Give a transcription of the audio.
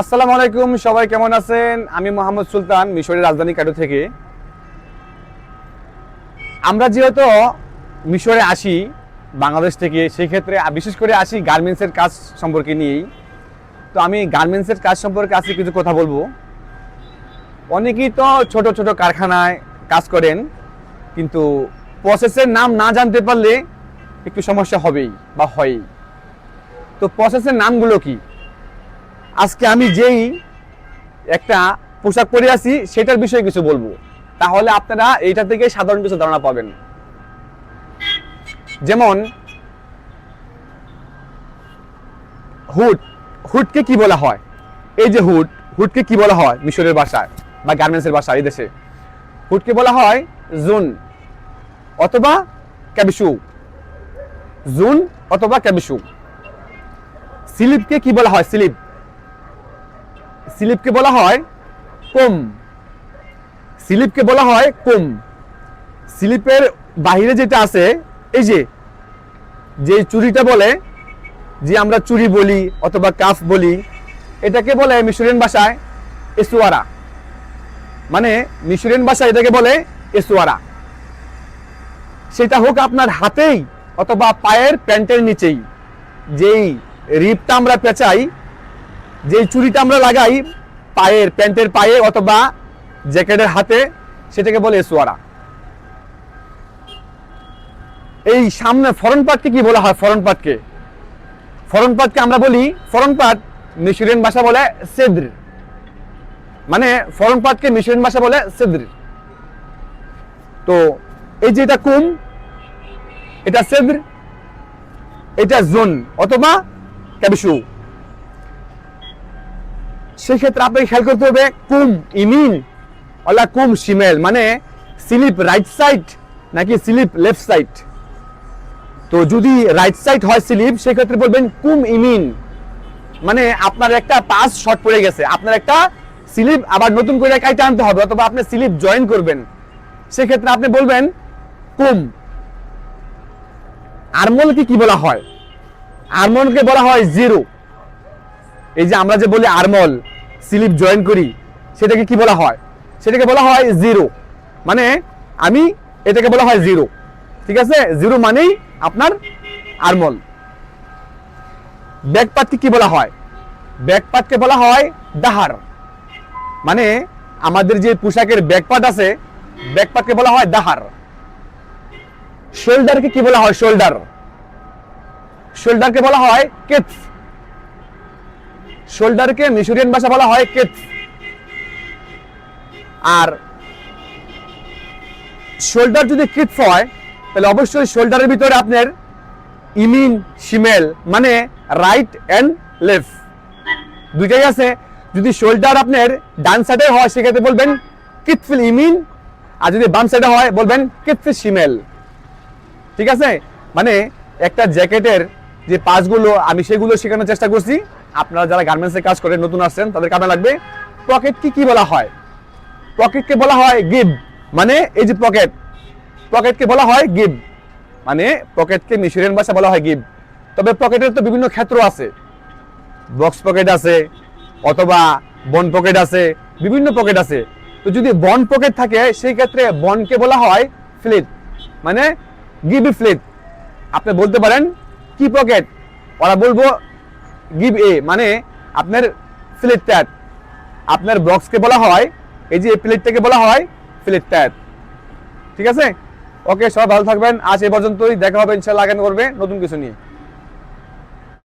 আসসালামু আলাইকুম, সবাই কেমন আছেন? আমি মোহাম্মদ সুলতান, মিশরের রাজধানী কাটো থেকে। আমরা যেহেতু মিশরে আসি, বাংলাদেশ থেকে সেই ক্ষেত্রে বিশেষ করে আসি গার্মেন্টসের কাজ সম্পর্কে নিয়েই। তো আমি গার্মেন্টসের কাজ সম্পর্কে আজকে কিছু কথা বলব। অনেকেই তো ছোট ছোট কারখানায় কাজ করেন, কিন্তু প্রসেসের নাম না জানতে পারলে একটু সমস্যা হবেই বা হয়ই। তো প্রসেসের নামগুলো কি? আজকে আমি যেই একটা পোশাক পরে আছি, সেটার বিষয়ে কিছু বলব। তাহলে আপনারা এইটা থেকে সাধারণ কিছু ধারণা পাবেন। যেমন, হুড, হুডকে কি বলা হয়? এই যে হুড, হুডকে কি বলা হয় মিশরের ভাষায় বা গার্মেন্টসের ভাষায় এই দেশে? হুডকে বলা হয় জুন অথবা ক্যাবিসু। জুন অথবা ক্যাবিসু। স্লিপকে কি বলা হয়? স্লিপ। স্লিপকে বলা হয় কোম। স্লিপকে বলা হয় কোম। স্লিপের বাহিরে যেটা আছে, এই যে যে চুরিটা বলে, যে আমরা চুরি বলি অথবা কাফ বলি, এটাকে বলে মিশরিয়ান ভাষায় এসুয়ারা মানে মিশরিয়ান ভাষায় এটাকে বলে এসুয়ারা সেটা হোক আপনার হাতেই অথবা পায়ের প্যান্টের নিচেই, যেই রিপটা আমরা পেঁচাই যে চুরিটা আমরা লাগাই পায়ের, প্যান্টের পায়ে অথবা জ্যাকেটের হাতে, সেটাকে বলে সোয়ারা এই সামনে ফরন পাটকে কি বলা হয়? ফরন পাটকে? ফরন পাটকে আমরা বলি, ফরন পাট মিশরিয়ান ভাষা বলে সেদ্র। মানে ফরন পাটকে মিশরিয়ান ভাষা বলে সেদ্র। তো এই যে এটা কুম, এটা সেদ্র, এটা জোন অথবা ক্যাবিসু। সেক্ষেত্রে আপনাকে খেয়াল করতে হবে, কুম ইমিন, অলা কুম শিমেল মানে স্লিপ রাইট সাইড নাকি স্লিপ লেফট সাইড তো যদি রাইট সাইড হয় স্লিপ, সেক্ষেত্রে বলবেন কুম ইমিন মানে আপনার একটা পাস শর্ট পড়ে গেছে, আপনার একটা স্লিপ আবার নতুন করে কাইতে আনতে হবে, অথবা আপনি স্লিপ জয়েন করবেন, সেক্ষেত্রে আপনি বলবেন কুম। আরমলকে কি বলা হয়? আরমলকে বলা হয় জিরো। এই যে আমরা যে বলি আরমল, স্লিপ জয়েন করি, সেটাকে কি বলা হয়? সেটাকে বলা হয় জিরো মানে আমি এটাকে বলা হয় জিরো ঠিক আছে? জিরো মানেই আপনার আরমল। ব্যাকপাতকে কি বলা হয়? ব্যাকপাতকে বলা হয় দাহার। মানে আমাদের যে পোশাকের ব্যাকপাত আছে ব্যাকপাতকে বলা হয় দাহার। শোল্ডারকে কি বলা হয়? শোল্ডার। শোল্ডারকে বলা হয় কেথ শোল্ডারকে মিশরিয়ান ভাষা বলা হয় কেথ আর শোল্ডার যদি কিথ হয়, তাহলে অবশ্যই শোল্ডারের ভিতরে আপনার ইমিন, শিমেল মানে রাইট অ্যান্ড লেফট। দুইটাই আছে। যদি শোল্ডার আপনার ডান সাইডে হয়, সেক্ষেত্রে বলবেন কিতফিল ইমিন, আর যদি বাম সাইডে হয়, বলবেন কিতফিল শিমেল। ঠিক আছে? মানে একটা জ্যাকেটের যে পাঁচগুলো, আমি সেগুলো শেখানোর চেষ্টা করছি। আপনারা যারা গার্মেন্টসে কাজ করেন নতুন আসছেন, তাদের কামে লাগবে পকেট কি বলা হয়? পকেটকে বলা হয় গিভ মানে এই যে পকেট পকেটকে বলা হয় গিভ মানে পকেটকে মিশরিয়ান ভাষা বলা হয় গিভ তবে পকেটের তো বিভিন্ন ক্ষেত্র আছে। বক্স পকেট আছে, অথবা বন পকেট আছে, বিভিন্ন পকেট আছে। তো যদি বন পকেট থাকে, সেই ক্ষেত্রে বনকে বলা হয় ফ্লিট মানে গিভ ফ্লিট আপনি বলতে পারেন, কি পকেট ওরা বলব গিভ এ মানে আপনার ফ্লেট ট্যাট আপনার বক্সকে বলা হয়, এই যে প্লেটটাকে বলা হয় ফ্লেট ট্যাট ঠিক আছে? ওকে সবাই ভালো থাকবেন। আজ এ পর্যন্তই। দেখা হবে ইনশাল্লাহ আগামী করবে নতুন কিছু নিয়ে।